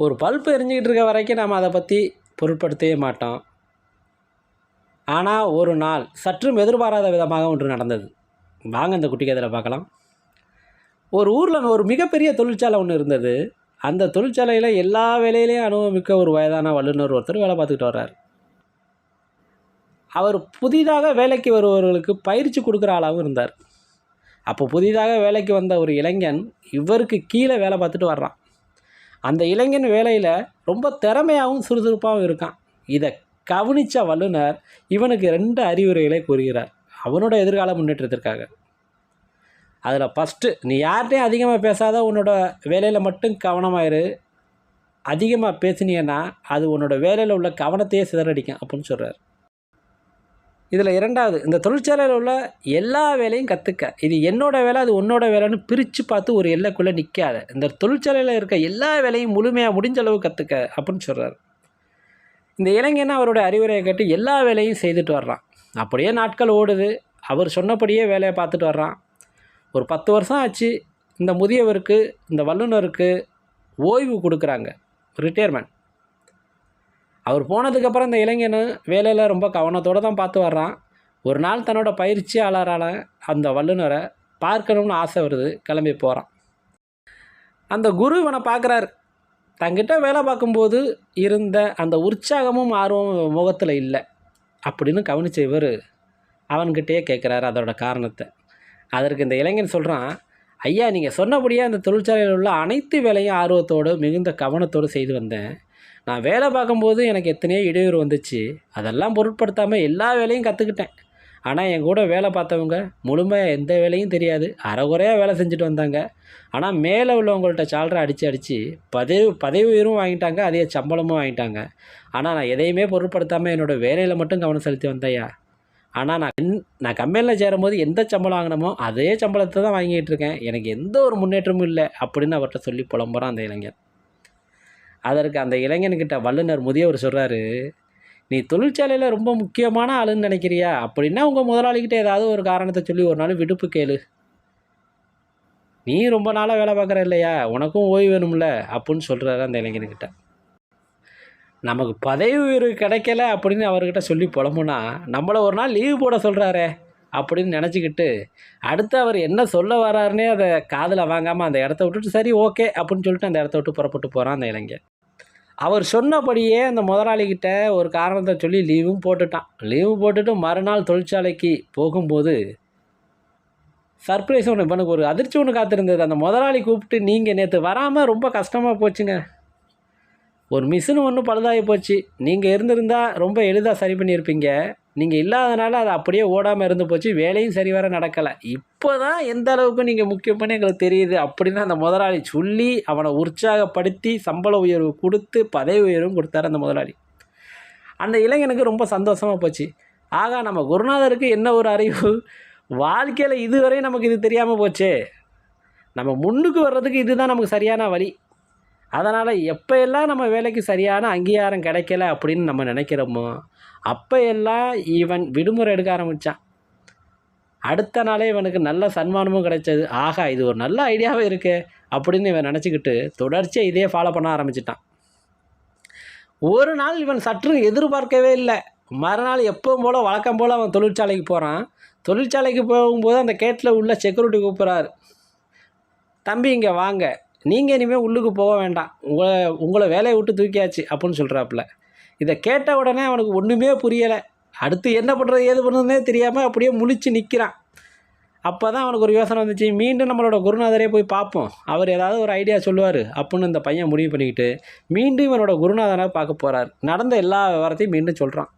ஒரு பல்ப் எரிஞ்சிக்கிட்டு இருக்க வரைக்கும் நம்ம அதை பற்றி பொருட்படுத்தவே மாட்டோம். ஆனால் ஒரு நாள் சற்றும் எதிர்பாராத விதமாக ஒன்று நடந்தது. வாங்க இந்த குட்டி கதையில் பார்க்கலாம். ஒரு ஊரில் ஒரு மிகப்பெரிய தொழிற்சாலை ஒன்று இருந்தது. அந்த தொழிற்சாலையில் எல்லா வேலையிலையும் அனுபவமிக்க ஒரு வயதான வல்லுநர் ஒருத்தர் வேலை பார்த்துக்கிட்டு வர்றார். அவர் புதிதாக வேலைக்கு வருபவர்களுக்கு பயிற்சி கொடுக்குற ஆளாகவும் இருந்தார். அப்போ புதிதாக வேலைக்கு வந்த ஒரு இளைஞன் இவருக்கு கீழே வேலை பார்த்துட்டு வர்றான். அந்த இளைஞன் வேலையில் ரொம்ப திறமையாகவும் சுறுசுறுப்பாகவும் இருக்கான். இதை கவனித்த வல்லுனர் இவனுக்கு ரெண்டு அறிவுரைகளை கூறுகிறார். அவனோட எதிர்கால முன்னேற்றத்திற்காக. அதில் ஃபஸ்ட்டு நீ யார்கிட்டையும் அதிகமாக பேசாத உன்னோட வேலையில் மட்டும் கவனமாயிரு அதிகமாக பேசினீன்னா அது உன்னோட வேலையில் உள்ள கவனத்தையே சிதறடிக்கும் அப்படின்னு சொல்கிறார் இதில் இரண்டாவது இந்த தொழிற்சாலையில் உள்ள எல்லா வேலையும் கற்றுக்க இது என்னோட வேலை அது உன்னோட வேலைன்னு பிரித்து பார்த்து ஒரு எல்லைக்குள்ளே நிற்காத இந்த தொழிற்சாலையில் இருக்க எல்லா வேலையும் முழுமையாக முடிஞ்ச அளவு கற்றுக்க அப்படின்னு சொல்கிறார் இந்த இளைஞன் அவரோட அறிவுரையை கேட்டு எல்லா வேலையும் செய்துட்டு வர்றான். அப்படியே நாட்கள் ஓடுது. அவர் சொன்னபடியே வேலையை பார்த்துட்டு வர்றான். ஒரு பத்து வருஷம் ஆச்சு. இந்த முதியவருக்கு இந்த வல்லுநருக்கு ஓய்வு கொடுக்குறாங்க. ரிட்டையர்மெண்ட் அவர் போனதுக்கப்புறம் இந்த இளைஞன் வேலையில் ரொம்ப கவனத்தோடு தான் பார்த்து வர்றான். ஒரு நாள் தன்னோட பயிற்சியாளரால் அந்த வல்லுநரை பார்க்கணும்னு ஆசை வருது. கிளம்பி போகிறான் அந்த குரு இவனை பார்க்குறாரு. தங்கிட்ட வேலை பார்க்கும்போது இருந்த அந்த உற்சாகமும் ஆர்வமும் முகத்தில் இல்லை. அப்படின்னு கவனிச்ச இவர் அவன்கிட்டயே கேட்குறாரு அதோட காரணத்தை. அதற்கு இந்த இளைஞன் சொல்கிறான் ஐயா நீங்கள் சொன்னபடியே அந்த தொழிற்சாலையில் உள்ள அனைத்து வேலையும் ஆர்வத்தோடு மிகுந்த கவனத்தோடு செய்து வந்தேன். நான் வேலை பார்க்கும்போது எனக்கு எத்தனையோ இடையூறு வந்துச்சு. அதெல்லாம் பொருட்படுத்தாமல் எல்லா வேலையும் கற்றுக்கிட்டேன் ஆனால் என் கூட வேலை பார்த்தவங்க முழுமையாக எந்த வேலையும் தெரியாது. அறகுறையாக வேலை செஞ்சுட்டு வந்தாங்க. ஆனால் மேலே உள்ளவங்கள்ட்ட சால்ரை அடித்து அடித்து பதவி பதவி உயர்வும் வாங்கிட்டாங்க. அதே சம்பளமும் வாங்கிட்டாங்க. ஆனால் நான் எதையுமே பொருட்படுத்தாமல் என்னோடய வேலையில் மட்டும் கவனம் செலுத்தி வந்தையா? ஆனால் நான் நான் கம்பெனியில் சேரும்போது எந்த சம்பளம் வாங்கினமோ அதே சம்பளத்தை தான் வாங்கிட்டு இருக்கேன். எனக்கு எந்த ஒரு முன்னேற்றமும் இல்லை அப்படின்னு அவர்கிட்ட சொல்லி புலம்புறான் அந்த இளைஞன். அதற்கு அந்த இளைஞன்கிட்ட வல்லுனர் முதியவர் சொல்கிறாரு நீ தொழிற்சாலையில் ரொம்ப முக்கியமான ஆளுன்னு நினைக்கிறியா? அப்படின்னா உங்கள் முதலாளிகிட்ட ஏதாவது ஒரு காரணத்தை சொல்லி ஒரு நாள் விடுப்பு கேளு. நீ ரொம்ப நாளாக வேலை பார்க்குற இல்லையா? உனக்கும் ஓய்வு வேணும்ல? அப்படின்னு சொல்கிறாரு அந்த இளைஞன்கிட்ட. நமக்கு பதவி உயர்வு கிடைக்கல அப்படின்னு அவர்கிட்ட சொல்லி புலம்புனா நம்மளை ஒரு நாள் லீவு போட சொல்கிறாரே அப்படின்னு நினச்சிக்கிட்டு அடுத்து அவர் என்ன சொல்ல வராருன்னே அதை காதில் வாங்காமல் அந்த இடத்த விட்டுட்டு சரி ஓகே அப்படின்னு சொல்லிட்டு அந்த இடத்த விட்டு புறப்பட்டு போகிறான் அந்த இளைஞன். அவர் சொன்னபடியே அந்த முதலாளிகிட்ட ஒரு காரணத்தை சொல்லி லீவும் போட்டுட்டான். லீவு போட்டுட்டு மறுநாள் தொழிற்சாலைக்கு போகும்போது சர்ப்ரைஸ் ஒன்று இவனுக்கு ஒரு அதிர்ச்சி ஒன்று காத்திருந்தது. அந்த முதலாளி கூப்பிட்டு நீங்கள் நேற்று வராமல் ரொம்ப கஷ்டமாக போச்சுங்க. ஒரு மிஷின் ஒன்று பழுதாகி போச்சு. நீங்கள் இருந்திருந்தால் ரொம்ப எளிதாக சரி பண்ணியிருப்பீங்க. நீங்கள் இல்லாதனால அது அப்படியே ஓடாமல் இருந்து போச்சு. வேலையும் சரி வர நடக்கலை. இப்போ தான் எந்த அளவுக்கு நீங்கள் முக்கியம் பண்ணி எங்களுக்கு தெரியுது அப்படின்னு அந்த முதலாளி சொல்லி அவனை உற்சாகப்படுத்தி சம்பள உயர்வு கொடுத்து பதவி உயர்வும் கொடுத்தாரு அந்த முதலாளி. அந்த இளைஞனுக்கு ரொம்ப சந்தோஷமாக போச்சு. ஆகா நம்ம குருநாதருக்கு என்ன ஒரு அறிவு? வாழ்க்கையில் இதுவரை நமக்கு இது தெரியாமல் போச்சே. நம்ம முன்னுக்கு வர்றதுக்கு இதுதான் நமக்கு சரியான வழி. அதனால் எப்போயெல்லாம் நம்ம வேலைக்கு சரியான அங்கீகாரம் கிடைக்கல அப்படின்னு நம்ம நினைக்கிறோமோ அப்போ எல்லாம் இவன் விடுமுறை எடுக்க ஆரம்பித்தான் அடுத்த நாளே இவனுக்கு நல்ல சன்மானமும் கிடைச்சது. ஆகா இது ஒரு நல்ல ஐடியாவே இருக்கே அப்படின்னு இவன் நினச்சிக்கிட்டு தொடர்ச்சியாக இதே ஃபாலோ பண்ண ஆரம்பிச்சிட்டான். ஒரு நாள் இவன் சற்று எதிர்பார்க்கவே இல்லை. மறுநாள் எப்பவும் போல் வழக்கம் போல் அவன் தொழிற்சாலைக்கு போகிறான் தொழிற்சாலைக்கு போகும்போது அந்த கேட்டில் உள்ள செக்யூரிட்டி கூப்பிட்றாரு. தம்பி இங்கே வாங்க. நீங்கள் இனிமேல் உள்ளுக்கு போக வேண்டாம். உங்களை உங்களை வேலையை விட்டு தூக்கியாச்சு அப்படின்னு சொல்கிறாப்புல இதை கேட்ட உடனே அவனுக்கு ஒன்றுமே புரியலை. அடுத்து என்ன பண்ணுறது ஏது பண்ணுறதுனே தெரியாமல் அப்படியே முழிச்சு நிற்கிறான் அப்போ தான் அவனுக்கு ஒரு யோசனை வந்துச்சு. மீண்டும் நம்மளோட குருநாதரே போய் பார்ப்போம். அவர் ஏதாவது ஒரு ஐடியா சொல்லுவார் அப்புடின்னு இந்த பையன் முடிவு பண்ணிக்கிட்டு மீண்டும் இவனோட குருநாதனை பார்க்க போகிறார் நடந்த எல்லா விவரத்தையும் மீண்டும் சொல்கிறான்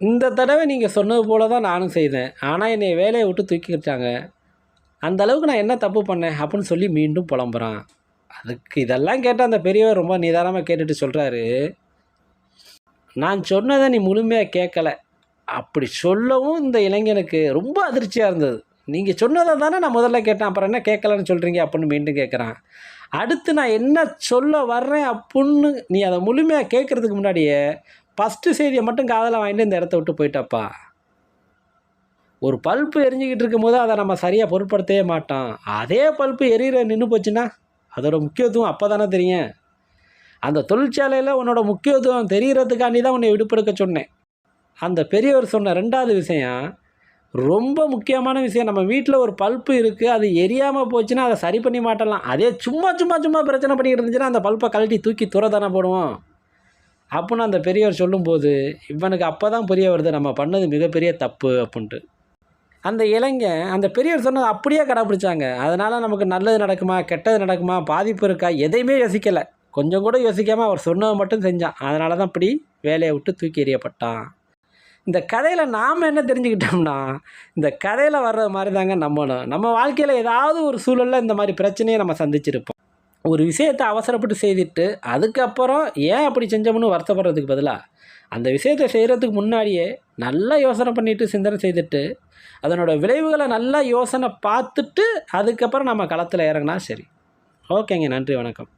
இந்த தடவை நீங்கள் சொன்னது போல தான் நானும் செய்தேன். ஆனால் என்னை வேலையை விட்டு தூக்கிக்கிட்டாங்க. அந்த அளவுக்கு நான் என்ன தப்பு பண்ணேன் அப்படின்னு சொல்லி மீண்டும் புலம்புறான். அதுக்கு இதெல்லாம் கேட்டால் அந்த பெரியவர் ரொம்ப நிதானமாக கேட்டுட்டு சொல்கிறாரு நான் சொன்னதை நீ முழுமையாக கேட்கல. அப்படி சொல்லவும் இந்த இளைஞனுக்கு ரொம்ப அதிர்ச்சியாக இருந்தது. நீங்கள் சொன்னதை தானே நான் முதல்ல கேட்டேன் அப்புறம் என்ன கேட்கலன்னு சொல்கிறீங்க அப்படின்னு மீண்டும் கேட்குறான். அடுத்து நான் என்ன சொல்ல வர்றேன் அப்புடின்னு நீ அதை முழுமையாக கேட்குறதுக்கு முன்னாடியே ஃபஸ்ட்டு செய்தியை மட்டும் காதலை வாங்கிட்டு இந்த இடத்த விட்டு போயிட்டப்பா. ஒரு பல்ப்பு எரிஞ்சிக்கிட்டு இருக்கும்போது அதை நம்ம சரியாக பொருட்படுத்தவே மாட்டோம். அதே பல்ப்பு எரியிற நின்று போச்சுன்னா அதோட முக்கியத்துவம் அப்போ தானே தெரியும். அந்த தொழிற்சாலையில் உன்னோட முக்கியத்துவம் தெரிகிறதுக்காண்டி தான் உன்னை விடுப்பெடுக்க சொன்னேன். அந்த பெரியவர் சொன்ன ரெண்டாவது விஷயம் ரொம்ப முக்கியமான விஷயம் நம்ம வீட்டில் ஒரு பல்ப்பு இருக்குது அது எரியாமல் போச்சுன்னா அதை சரி பண்ணி மாட்டலாம். அதே சும்மா சும்மா சும்மா பிரச்சனை பண்ணிக்கிட்டு இருந்துச்சுன்னா அந்த பல்ப்பை கழட்டி தூக்கி துற தானே போடுவோம். அப்புடின்னு அந்த பெரியவர் சொல்லும்போது இவனுக்கு அப்போ தான் புரிய வருது நம்ம பண்ணது மிகப்பெரிய தப்பு அப்படின்ட்டு அந்த இளைஞன் அந்த பெரியவர் சொன்னது அப்படியே கடைப்பிடிச்சாங்க. அதனால் நமக்கு நல்லது நடக்குமா கெட்டது நடக்குமா பாதிப்பு இருக்கா எதையுமே யோசிக்கலை. கொஞ்சம் கூட யோசிக்காமல் அவர் சொன்னதை மட்டும் செஞ்சான். அதனால தான் இப்படி வேலையை விட்டு தூக்கி எறியப்பட்டான். இந்த கதையில் நாம் என்ன தெரிஞ்சுக்கிட்டோம்னா இந்த கதையில் வர்ற மாதிரி தாங்க நம்மளும். நம்ம வாழ்க்கையில் ஏதாவது ஒரு சூழலில் இந்த மாதிரி பிரச்சனையை நம்ம சந்திச்சிருப்போம். ஒரு விஷயத்தை அவசரப்பட்டு செய்துட்டு அதுக்கப்புறம் ஏன் அப்படி செஞ்சோம்னு வருத்தப்படுறதுக்கு பதிலாக அந்த விஷயத்தை செய்கிறதுக்கு முன்னாடியே நல்லா யோசனை பண்ணிவிட்டு சிந்தனை செய்துட்டு அதனோட விளைவுகளை நல்லா யோசனை பார்த்துட்டு அதுக்கப்புறம் நம்ம களத்தில் இறங்கினா சரி. ஓகேங்க நன்றி வணக்கம்.